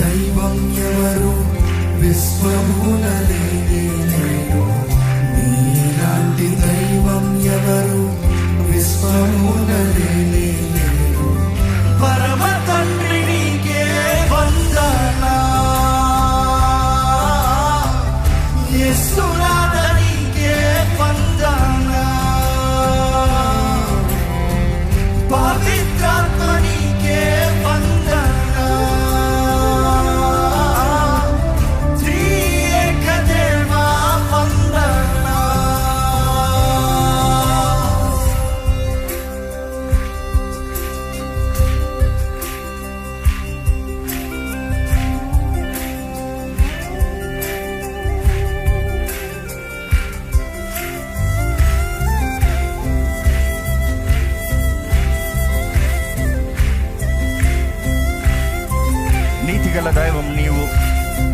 దైవం ఎవరు? విశ్వమున లేనే లేరు నీలాంటి దైవం ఎవరు? విశ్వమున లేనే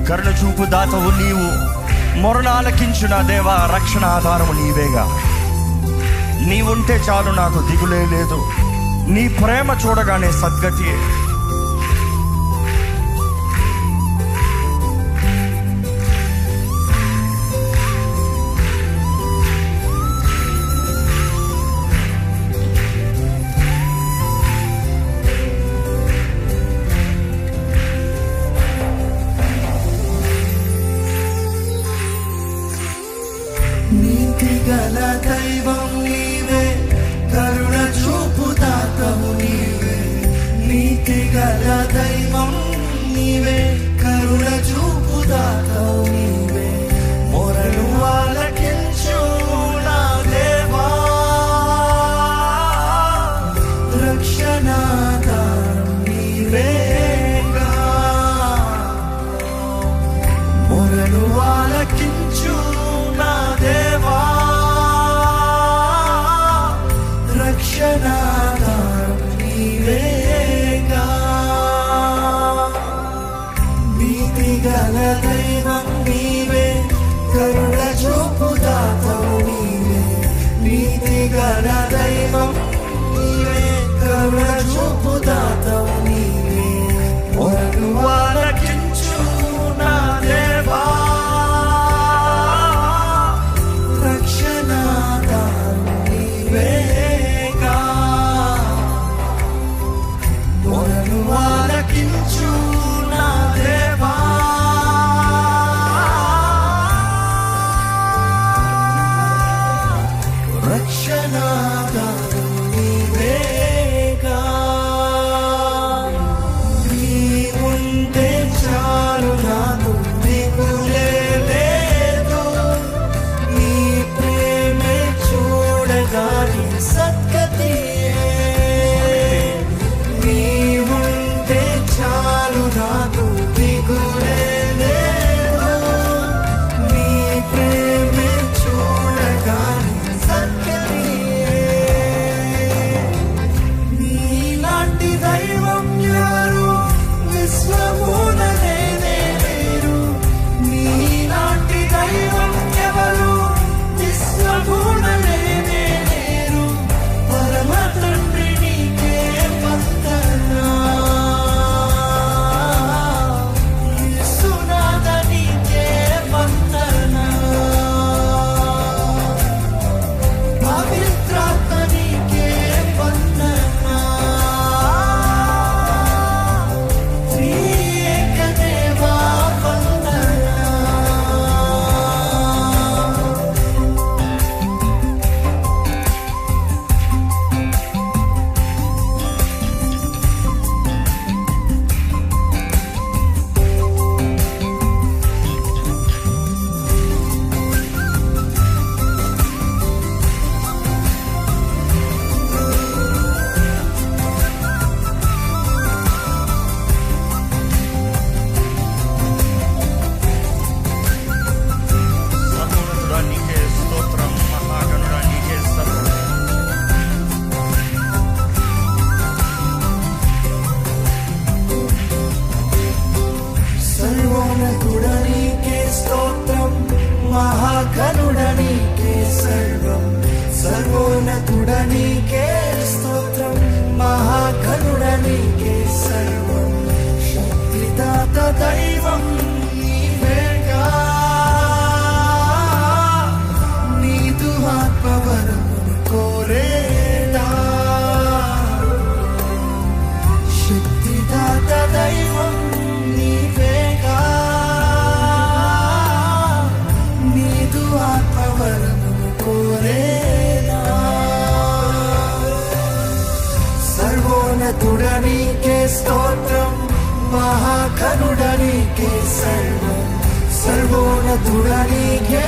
కరుణ చూపు దాతవు నీవు. మొరణ ఆలకించిన దేవ రక్షణ ఆధారము నీవేగా. నీవుంటే చాలు నాకు దిగులే లేదు. నీ ప్రేమ చూడగానే సద్గతియే. గల దైవం నీవే కరుణ చూపు దాతవు నీవే. నీతి గల దైవం నీవే కరుణ చూపు దాతవు నీవే. మొరలు ఆలకించు నా దేవా. రక్షణాధారం నీవే మొరలు ఆలకించు కరుణ చూపు దాతవు నీవే నీతి గల దైవం నీవే. కరుణ చూపు దాతవు నీవే మహాగణుడ నీకే సర్వం నీకే స్తోత్రం మహాకరుడ నీకే సర్వం సర్వోన్నతుడ నీకే